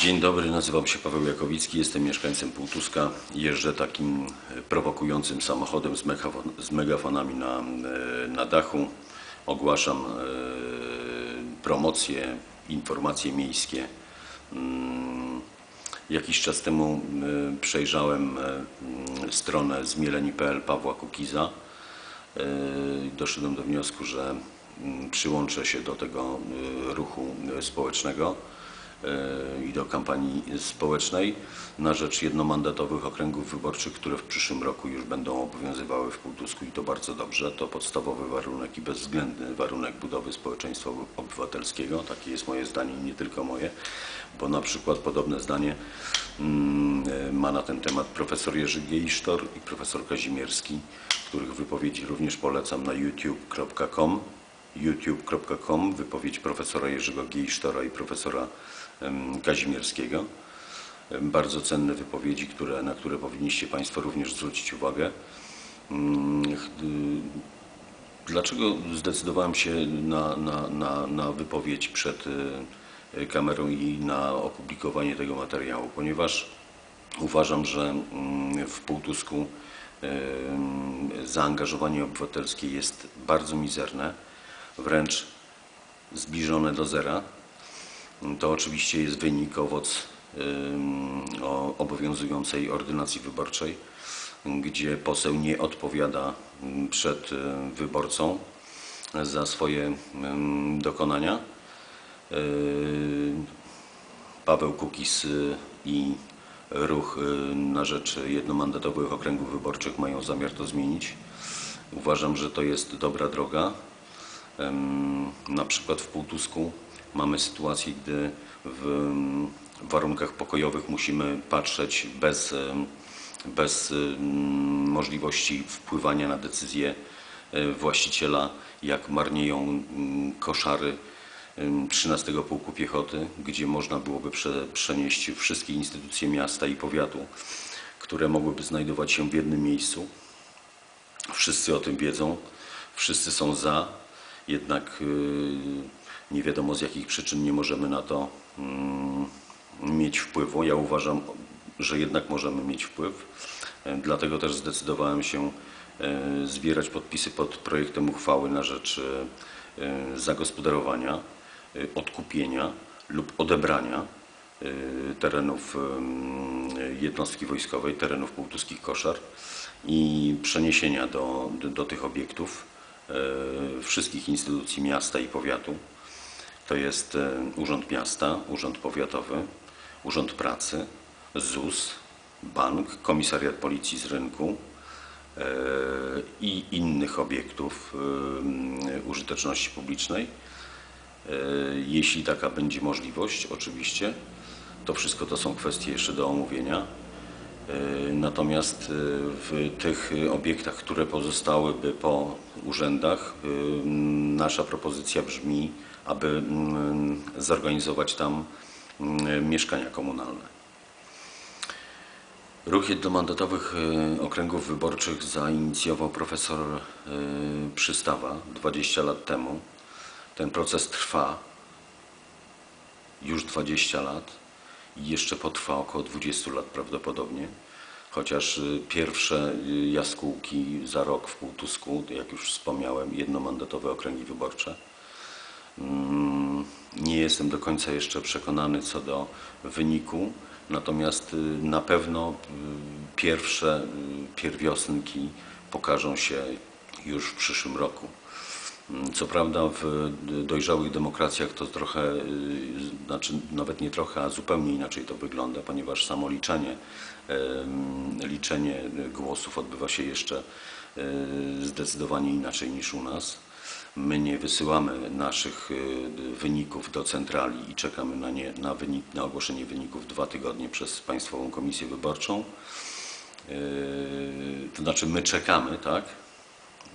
Dzień dobry, nazywam się Paweł Jakowicki, jestem mieszkańcem Półtuska. Jeżdżę takim e, prowokującym samochodem z, megafon, z megafonami na, e, na dachu. Ogłaszam e, promocje, informacje miejskie. Mm, Jakiś czas temu przejrzałem mm, stronę zmieleni.pl Pawła Kukiza. Doszedłem do wniosku, że mm, przyłączę się do tego ruchu społecznego i do kampanii społecznej na rzecz jednomandatowych okręgów wyborczych, które w przyszłym roku już będą obowiązywały w Półtusku i to bardzo dobrze. To podstawowy warunek i bezwzględny warunek budowy społeczeństwa obywatelskiego. Takie jest moje zdanie i nie tylko moje, bo na przykład podobne zdanie mm, e, ma na ten temat profesor Jerzy Geisztor i profesor Kazimierski, których wypowiedzi również polecam na youtube.com youtube.com wypowiedź profesora Jerzego Geisztora i profesora Kazimierskiego. Bardzo cenne wypowiedzi, które, na które powinniście Państwo również zwrócić uwagę. Mm, Dlaczego zdecydowałem się na, na, na, na wypowiedź przed y, kamerą i na opublikowanie tego materiału? Ponieważ uważam, że mm, w Półtusku zaangażowanie obywatelskie jest bardzo mizerne, wręcz zbliżone do zera. To oczywiście jest wynik, owoc obowiązującej ordynacji wyborczej, gdzie poseł nie odpowiada przed y, wyborcą za swoje dokonania. Y, Paweł Kukiz y, i ruch na rzecz jednomandatowych okręgów wyborczych mają zamiar to zmienić. Uważam, że to jest dobra droga. Na przykład w Półtusku mamy sytuację, gdy w warunkach pokojowych musimy patrzeć bez, bez możliwości wpływania na decyzję e, właściciela, jak marnieją koszary em, 13 Pułku Piechoty, gdzie można byłoby prze, przenieść wszystkie instytucje miasta i powiatu, które mogłyby znajdować się w jednym miejscu. Wszyscy o tym wiedzą, wszyscy są za, jednak y, nie wiadomo z jakich przyczyn nie możemy na to mm, mieć wpływu. Ja uważam, że jednak możemy mieć wpływ. E, Dlatego też zdecydowałem się e, zbierać podpisy pod projektem uchwały na rzecz e, zagospodarowania, odkupienia lub odebrania terenów em, jednostki wojskowej, terenów półtuskich koszar i przeniesienia do, do, tych obiektów wszystkich instytucji miasta i powiatu. To jest e, Urząd Miasta, Urząd Powiatowy, Urząd Pracy, ZUS, Bank, Komisariat Policji z rynku e, i innych obiektów e, użyteczności publicznej. E, Jeśli taka będzie możliwość, oczywiście, to wszystko to są kwestie jeszcze do omówienia. E, Natomiast e, w tych obiektach, które pozostałyby po urzędach, e, nasza propozycja brzmi, aby mm, zorganizować tam mm, mieszkania komunalne. Ruch jednomandatowych okręgów wyborczych zainicjował profesor Przystawa 20 lat temu. Ten proces trwa już 20 lat i jeszcze potrwa około 20 lat prawdopodobnie. Chociaż y, pierwsze y, jaskółki za rok w Półtusku, jak już wspomniałem, jednomandatowe okręgi wyborcze. Mm, Nie jestem do końca jeszcze przekonany co do wyniku, natomiast y, na pewno pierwsze pierwiosnki pokażą się już w przyszłym roku. Co prawda w dojrzałych demokracjach to trochę, y, znaczy nawet nie trochę, a zupełnie inaczej to wygląda, ponieważ samo liczenie, liczenie głosów odbywa się jeszcze y, zdecydowanie inaczej niż u nas. My nie wysyłamy naszych y, wyników do centrali i czekamy na, nie, na, wynik, na ogłoszenie wyników dwa tygodnie przez Państwową Komisję Wyborczą. To znaczy my czekamy, tak,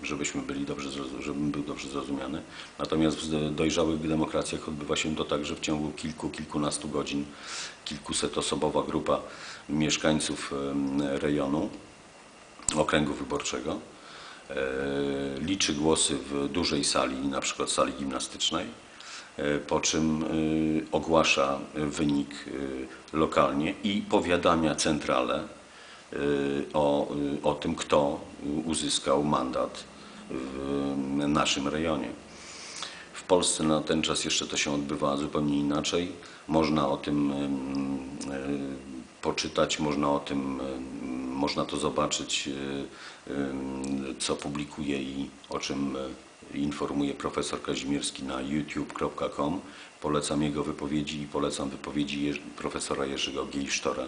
żebyśmy byli dobrze, żebym był dobrze zrozumiany. Natomiast w dojrzałych demokracjach odbywa się to tak, że w ciągu kilku, kilkunastu godzin kilkusetosobowa grupa mieszkańców rejonu, okręgu wyborczego e, liczy głosy w dużej sali, na przykład sali gimnastycznej e, po czym e, ogłasza wynik lokalnie i powiadamia centralę o, o tym, kto uzyskał mandat w naszym rejonie. W Polsce na ten czas jeszcze to się odbywa zupełnie inaczej. Można o tym poczytać, można o tym, można to zobaczyć, e, co publikuje i o czym e, informuje profesor Kazimierski na youtube.com. Polecam jego wypowiedzi i polecam wypowiedzi profesora Jerzego Giejsztora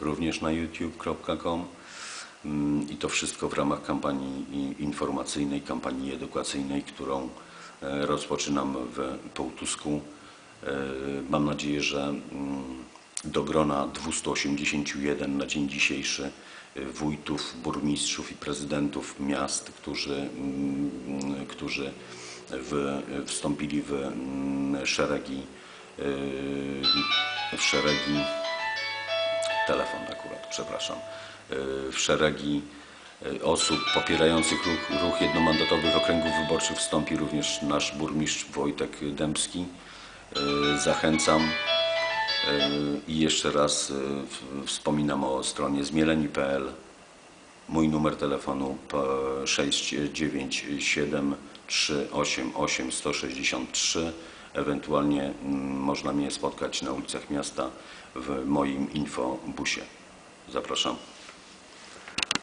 również na youtube.com. Mm, I to wszystko w ramach kampanii informacyjnej, kampanii edukacyjnej, którą e, rozpoczynam w Połtusku. E, Mam nadzieję, że mm, do grona 281 na dzień dzisiejszy e, wójtów, burmistrzów i prezydentów miast, którzy, mm, którzy w, wstąpili w szeregi, w szeregi telefon akurat, przepraszam, y, w szeregi y, osób popierających ruch, ruch jednomandatowych okręgów wyborczych wstąpi również nasz burmistrz Wojtek Dębski. Y, Zachęcam i jeszcze raz wspominam o stronie zmieleni.pl. Mój numer telefonu p- 697 388 163. Ewentualnie mm, można mnie spotkać na ulicach miasta w moim infobusie. Zapraszam.